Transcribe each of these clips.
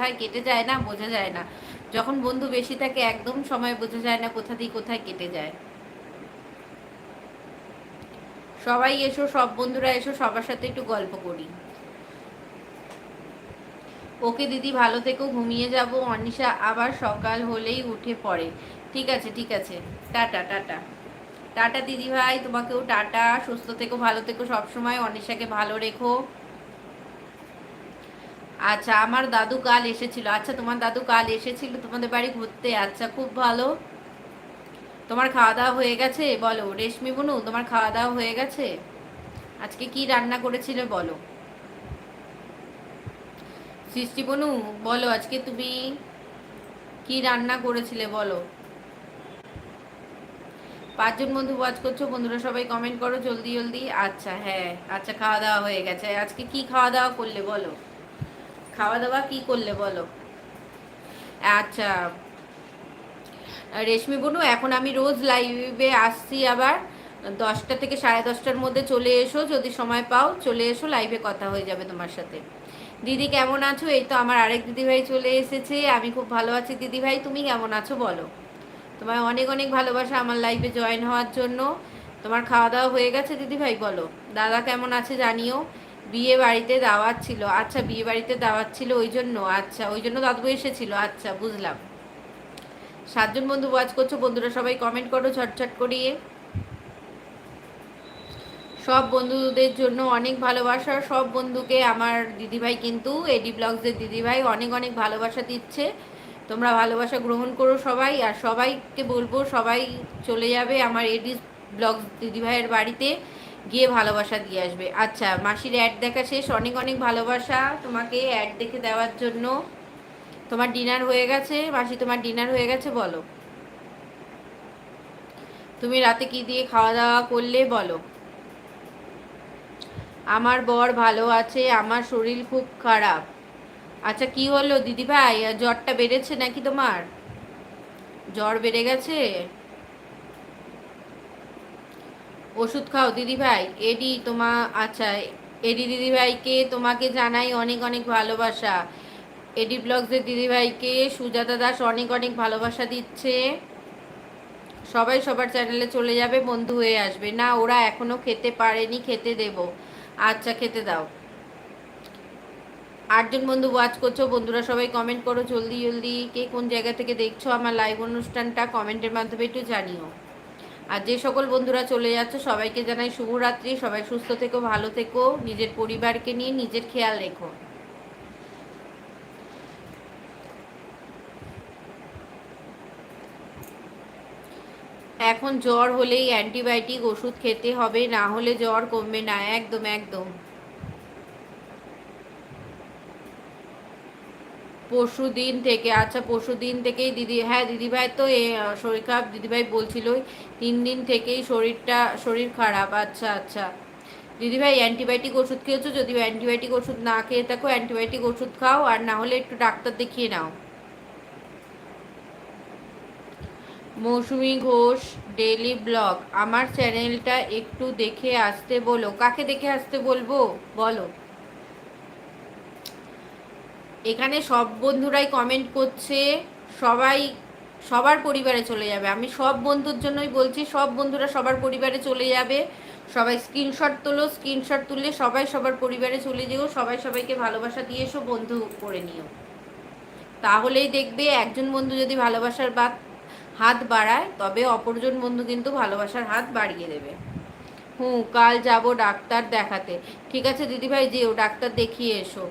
কোথায় কেটে যায় না, বোঝা যায় না। যখন বন্ধু বেশি থাকে, একদম সময় বোঝা যায় না কোথা দিয়ে কোথায় কেটে যায়। সবাই এসো, সব বন্ধুরা এসো, সবার সাথে একটু গল্প করি। ওকে দিদি ভালো থেকো, ঘুমিয়ে যাব। অনিশা আবার সকাল হলেই উঠে পড়ে। ঠিক আছে ঠিক আছে। Tata tata. টাটা দিদি ভাই, তোমাকেও টাটা। সুস্থ থেকো, ভালো থেকো। সবসময় অনিশাকে ভালো রেখো। আচ্ছা আমার দাদু কাল এসেছিল। আচ্ছা তোমার দাদু কাল এসেছিল, তোমাদের বাড়ি ঘুরতে। আচ্ছা খুব ভালো। তোমার খাওয়া দাওয়া হয়ে গেছে? বলো, রেশমি বনু, তোমার খাওয়া দাওয়া হয়ে গেছে? আজকে কি রান্না করেছিলে, বলো। সৃষ্টি বনু, বলো, আজকে তুমি কি রান্না করেছিলে, বলো। পাঁচজন বন্ধু ওয়াচ করছ, বন্ধুরা সবাই কমেন্ট করো, জলদি জলদি। আচ্ছা হ্যাঁ আচ্ছা খাওয়া দাওয়া হয়ে গেছে। আজকে কি খাওয়া দাওয়া করলে, বলো। খাওয়া দাওয়া কি করলে বলো? আচ্ছা। রেশমি বনু, এখন আমি রোজ লাইভে আসছি আবার। দশটা থেকে সাড়ে দশটার মধ্যে চলে এসো, যদি সময় পাও চলে এসো লাইভে কথা হয়ে যাবে তোমার সাথে। দিদি কেমন আছো? এই তো আমার আরেক দিদিভাই চলে এসেছে, আমি খুব ভালো আছি। দিদিভাই, তুমি কেমন আছো বলো? তোমার অনেক অনেক ভালোবাসা আমার লাইফে জয়েন হওয়ার জন্য। তোমার খাওয়া দাওয়া হয়ে গেছে দিদিভাই, বলো। দাদা কেমন আছে জানিও। বিয়ে বাড়িতে দাওয়াত ছিল। আচ্ছা বিয়ে বাড়িতে দাওয়াত ছিল ওই জন্য। আচ্ছা ওই জন্য দাদু এসেছিল। আচ্ছা বুঝলাম। সাতজন বন্ধু ওয়াচ করছ, বন্ধুরা সবাই কমেন্ট করো ছটছট করিয়ে। সব বন্ধুদের জন্য অনেক ভালোবাসা। সব বন্ধুকে আমার দিদিভাই কিন্তু এডি ব্লগসের দিদিভাই অনেক অনেক ভালোবাসা দিচ্ছে। তোমরা ভালোবাসা গ্রহণ করো সবাই। আর সবাইকে বলব, সবাই চলে যাবে আমার এডি ব্লগস দিদিভাইয়ের বাড়িতে। গিয়ে ভালোবাসা দিয়ে আসবে। আচ্ছা মাসির অ্যাড দেখা শেষ, অনেক অনেক ভালোবাসা তোমাকে অ্যাড দেখে দেওয়ার জন্য। তোমার ডিনার হয়ে গেছে, মাসি তোমার ডিনার হয়ে গেছে, বলো। তুমি রাতে কি দিয়ে খাওয়া দাওয়া করলে, বলো। আমার বর ভালো আছে, আমার শরীর খুব খারাপ। আচ্ছা কি হলো দিদি ভাই জ্বরটা বেড়েছে নাকি তোমার? জ্বর বেড়ে গেছে? ওষুধ খাও দিদি ভাই এডি তোমা আচ্ছা এডি দিদি ভাইকে তোমাকে জানাই অনেক অনেক ভালোবাসা। এডি ব্লগসের দিদি ভাইকে সুজাতা দাস অনেক অনেক ভালোবাসা দিচ্ছে। সবাই সবার চ্যানেলে চলে যাবে, বন্ধু হয়ে আসবে। না, ওরা এখনও খেতে পারেনি, খেতে দেব। আচ্ছা খেতে দাও। আটজন বন্ধু ওয়াচ করছ, বন্ধুরা সবাই কমেন্ট করো জলদি জলদি। কে কোন জায়গা থেকে দেখছ আমার লাইভ অনুষ্ঠানটা কমেন্টের মাধ্যমে একটু জানিও। আর যে সকল বন্ধুরা চলে যাচ্ছে, সবাইকে জানাই শুভরাত্রি। সবাই সুস্থ থেকো, ভালো থেকো। নিজের পরিবারকে নিয়ে নিজের খেয়াল রেখো। এখন জ্বর হলেই অ্যান্টিবায়োটিক ওষুধ খেতে হবে, না হলে জ্বর কমবে না। একদম একদম। পরশু দিন থেকে আচ্ছা পরশু দিন থেকেই দিদি হ্যাঁ দিদিভাই তো শরীর খারাপ, দিদিভাই বলছিল তিন দিন থেকেই শরীরটা, শরীর খারাপ আচ্ছা আচ্ছা। দিদিভাই, অ্যান্টিবায়োটিক ওষুধ খেয়েছো? যদি অ্যান্টিবায়োটিক ওষুধ না খেয়ে থাকো, অ্যান্টিবায়োটিক ওষুধ খাও আর না হলে একটু ডাক্তার দেখিয়ে নাও। Mousumi Ghosh daily blog. আমার চ্যানেলটা একটু দেখে আসতে বলো। কাকে দেখে আসতে বলব? বলো। এখানে সব বন্ধুরাই কমেন্ট করছে, সবাই সবার পরিবারে চলে যাবে। আমি সব বন্ধুর জন্যই বলছি, সব বন্ধুরা সবার পরিবারে চলে যাবে। সবাই স্ক্রিনশট তোলো স্ক্রিনশট তুললে সবাই সবার পরিবারে চলে যেও, সবাই সবাইকে ভালোবাসা দিয়ে এসো, বন্ধু করে নিও। তাহলেই দেখবে একজন বন্ধু যদি ভালোবাসার বাদ, হাত বাড়ায়, তবে অপরজন বন্ধু কিন্তু ভালোবাসার হাত বাড়িয়ে দেবে। হুম কাল যাব ডাক্তার দেখাতে। ঠিক আছে দিদিভাই, যেও, ডাক্তার দেখিয়ে এসো।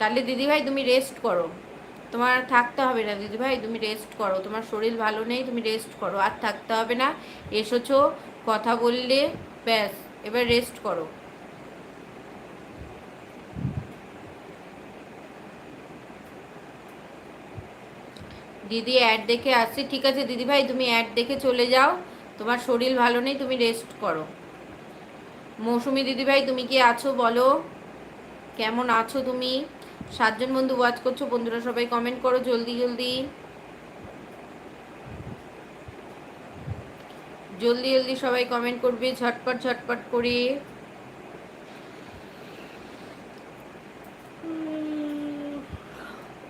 তাহলে দিদিভাই তুমি রেস্ট করো। তোমার থাকতে হবে না দিদিভাই, তুমি রেস্ট করো। তোমার শরীর ভালো নেই, তুমি রেস্ট করো। আর থাকতে হবে না, এসেছ, কথা বললে, ব্যাস, এবার রেস্ট করো। দিদি অ্যাড দেখে আসছি, ঠিক আছে দিদিভাই, তুমি অ্যাড দেখে চলে যাও। তোমার শরীর ভালো নেই, তুমি রেস্ট করো। মৌসুমি দিদিভাই, তুমি কি আছো বলো? কেমন আছো তুমি? সাতজন বন্ধু ওয়াচ করছ, বন্ধুরা সবাই কমেন্ট করো জলদি জলদি। জলদি জলদি সবাই কমেন্ট করবে, ঝটপট ঝটপট করে।